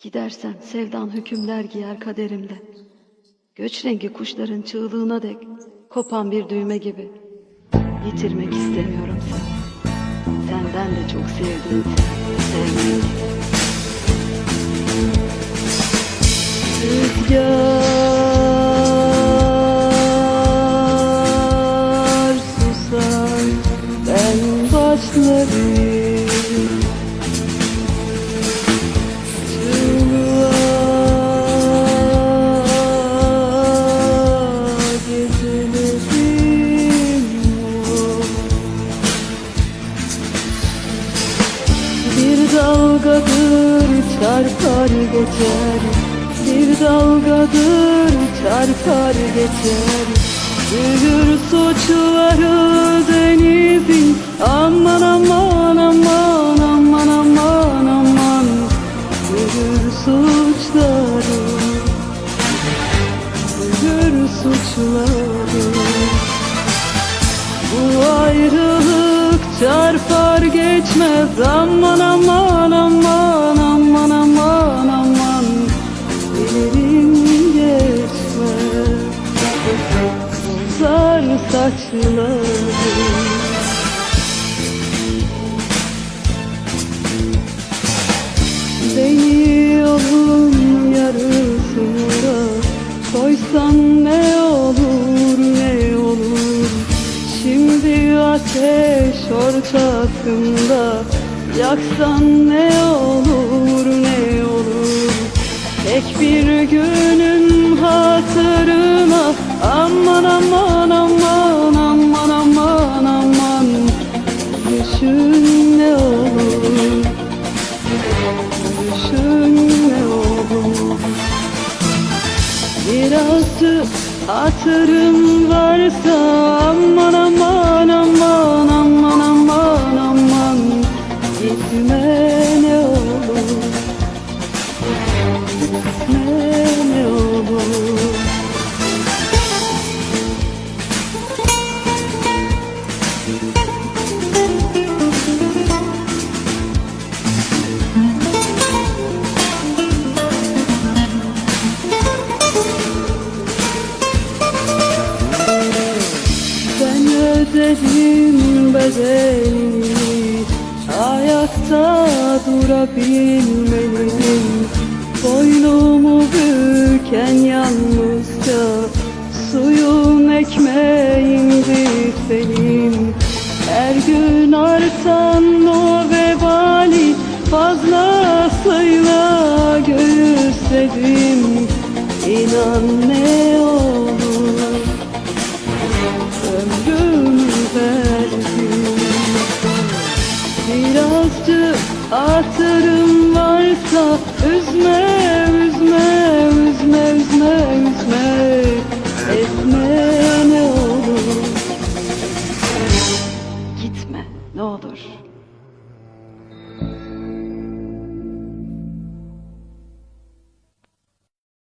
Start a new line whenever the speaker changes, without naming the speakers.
Gidersen sevdan hükümler giyer kaderimde. Göç rengi kuşların çığlığına dek kopan bir düğme gibi. Yitirmek istemiyorum seni. Senden de çok sevdim seni. Sevmek. Rüzgar susar ben başlarım geçer. Bir dalgadır çarpar geçer. Büyür suçları denizin Aman aman aman aman aman aman. Büyür suçları. Büyür suçları. Bu ayrılık çarpar geçmez. Aman aman saçları Beni yolun yarısına Koysan ne olur ne olur? Şimdi ateş ortasında Yaksan ne olur ne olur? Tek bir günün Biraz hatırım varsa aman aman aman aman aman aman. Gitme ödedim bedelini Ayakta durabilmeliyim Boynumu büken yalnızca Suyun ekmeğimdi senin. Her gün artan o vebali Fazlasıyla göğüsledim İnan ne olur Hatırım varsa üzme,